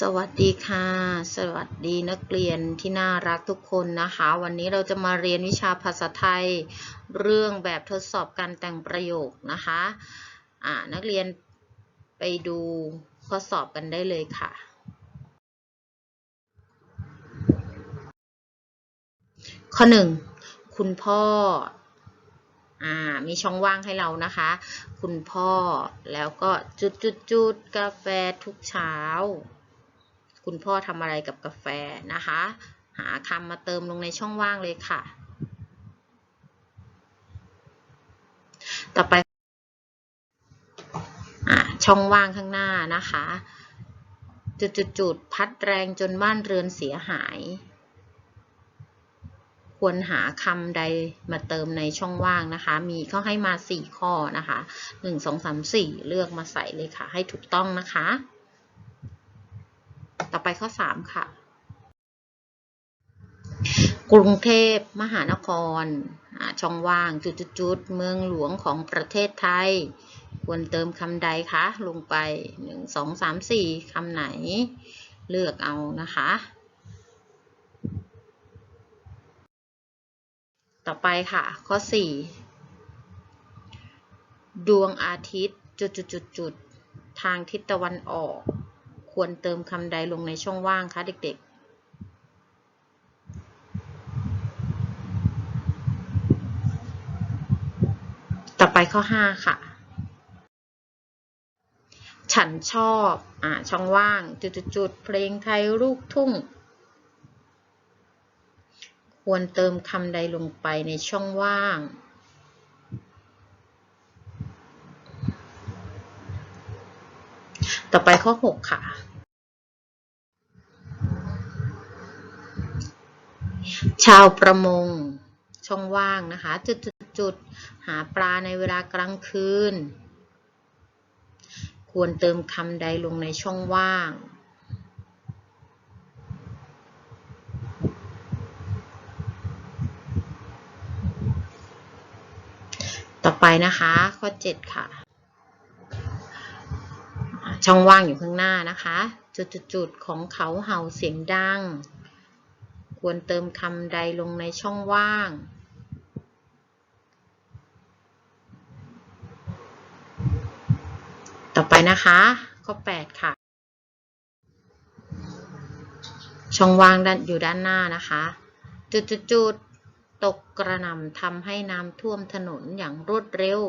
สวัสดีค่ะ สวัสดีนักเรียนที่น่ารักทุกคนนะคะ วันนี้เราจะมาเรียนวิชาภาษาไทย เรื่องแบบทดสอบการแต่งประโยคนะคะอ่านักเรียนไปดูข้อสอบกันได้เลยค่ะ ข้อหนึ่งคุณพ่ออ่ามีช่องว่างให้เรานะคะ คุณพ่อแล้วก็จุดจุดจุดกาแฟทุกเช้า คุณพ่อทำอะไรกับกาแฟนะคะ หาคำมาเติมลงในช่องว่างเลยค่ะ ต่อไปอช่องว่างข้างหน้านะคะ จุดจุดจุดพัดแรงจนบ้านเรือนเสียหาย ควรหาคำใดมาเติมในช่องว่างนะคะ มีเขาให้มา 4 ข้อนะคะ 1 2 3 4 เลือกมาใส่เลยค่ะ ให้ถูกต้องนะคะ ต่อไปข้อ 3 ค่ะ กรุงเทพมหานคร ช่องว่างจุดๆเมืองหลวงของประเทศไทย ควรเติมคำใดคะ ลงไป 1 2 3 4คำไหน เลือกเอานะคะ ต่อไปค่ะ ข้อ 4 ดวงอาทิตย์จุดๆๆทางทิศตะวันออก ควรเติมคำใดลงในช่องว่างคะเด็กๆต่อไปข้อ 5 ค่ะ ฉันชอบ อ่า ช่องว่าง จุดๆๆเพลงไทยลูกทุ่ง ควรเติมคำใดลงไปในช่องว่าง ต่อไปข้อ 6 ค่ะ ชาวประมง ช่องว่างนะคะ จุดๆๆหาปลาในเวลากลางคืน ควรเติมคำใดลงในช่องว่าง ต่อไปนะคะ ข้อ 7 ค่ะ ช่องว่างอยู่ข้างหน้านะคะ จุดๆของเขาเห่าเสียงดัง ควรเติมคำใดลงในช่องว่าง ต่อไปนะคะ ข้อ 8 ค่ะ ช่องว่างด้านอยู่ด้านหน้านะคะ จุดๆๆตกกระหน่ำทำให้น้ำท่วมถนนอย่างรวดเร็ว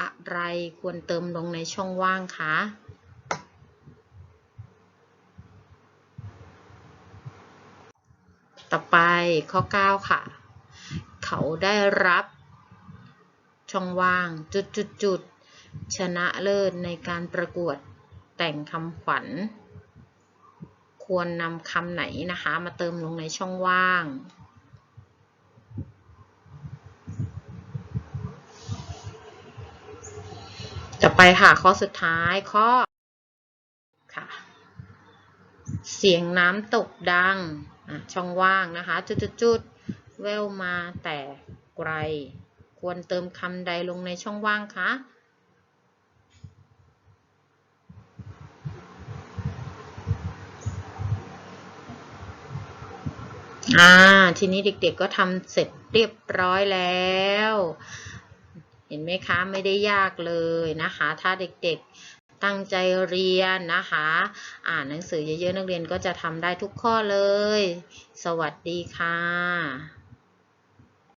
อะไรควรเติมลงในช่องว่างคะต่อไปข้อ 9 ค่ะ เขาได้รับช่องว่างจุดๆๆชนะเลิศในการประกวดแต่งคำขวัญ ควรนำคำไหนนะคะ มาเติมลงในช่องว่าง ต่อไปค่ะข้อสุดท้ายข้อค่ะเสียงน้ำตกดังช่องว่างนะคะ จุดๆๆแววมาแต่ไกล ควรเติมคำใดลงในช่องว่างคะอ่า ทีนี้เด็กๆก็ทำเสร็จเรียบร้อยแล้ว เห็นไหมคะไม่ได้ยากเลยนะคะ ถ้าเด็กๆตั้งใจเรียนนะคะ อ่านหนังสือเยอะๆนักเรียนก็จะทำได้ทุกข้อเลย สวัสดีค่ะ